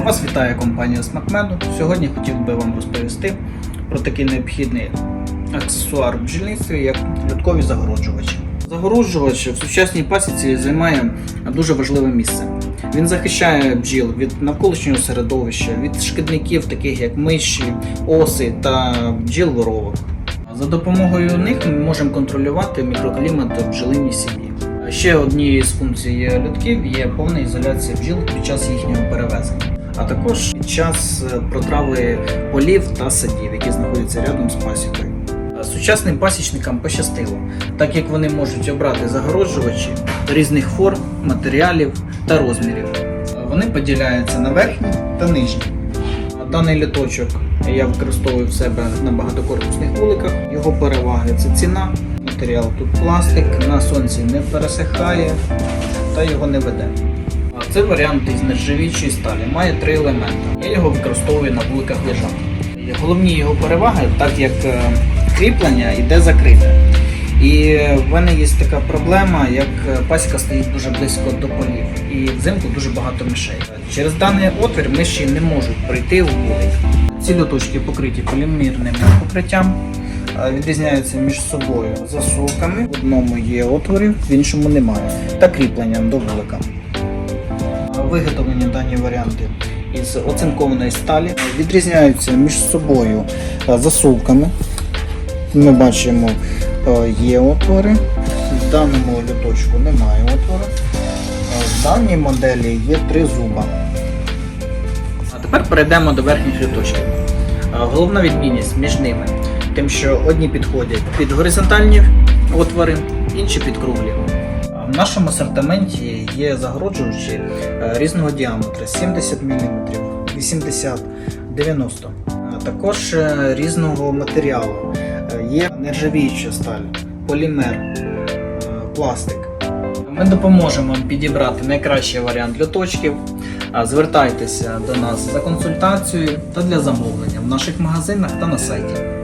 Вас вітає компанія SmackMedu. Сьогодні хотів би вам розповісти про такий необхідний аксесуар в бджільництві, як льоткові загороджувачі. Загороджувач в сучасній пасіці займає дуже важливе місце. Він захищає бджіл від навколишнього середовища, від шкідників, таких як миші, оси та бджіл воровок. За допомогою них ми можемо контролювати мікроклімат в бджолиній сім'ї. Ще однією з функцій льотків є повна ізоляція бджіл під час їхнього перевезення, а також під час е, протрави полів та садів, які знаходяться рядом з пасікою. Сучасним пасічникам пощастило, так як вони можуть обрати загороджувачі різних форм, матеріалів та розмірів. Вони поділяються на верхні та нижні. Даний літочок я використовую в себе на багатокорпусних вуликах. Його переваги це ціна, матеріал тут пластик, на сонці не пересихає та його не веде. Це варіант із нержавіючої сталі, має три елементи. Я його використовую на вуликах лежанки. Головні його переваги, так як е, кріплення йде закрите. І в мене є така проблема, як е, пасіка стоїть дуже близько до полів, і взимку дуже багато мишей. Через даний отвір миші не можуть прийти в вулик. Ці льоточки покриті полімірним покриттям, е, відрізняються між собою засувками. В одному є отворів, в іншому немає, та кріпленням до вулика. Виготовлені дані варіанти із оцинкованої сталі відрізняються між собою е, засувками. Ми бачимо, е, є отвори. В даному літочку немає отвору. Е, В даній моделі є три зуба. А тепер перейдемо до верхніх літочків. Головна відмінність між ними, тим, що одні підходять під горизонтальні отвори, інші під круглі. В нашому асортименті є загороджувачі е, різного діаметра 70 мм, 80 90 а також е, різного матеріалу. Е, Є нержавіюча сталь, полімер, пластик. Ми допоможемо вам підібрати найкращий варіант льоточків. А Звертайтеся до нас за консультацією та для замовлення в наших магазинах та на сайті.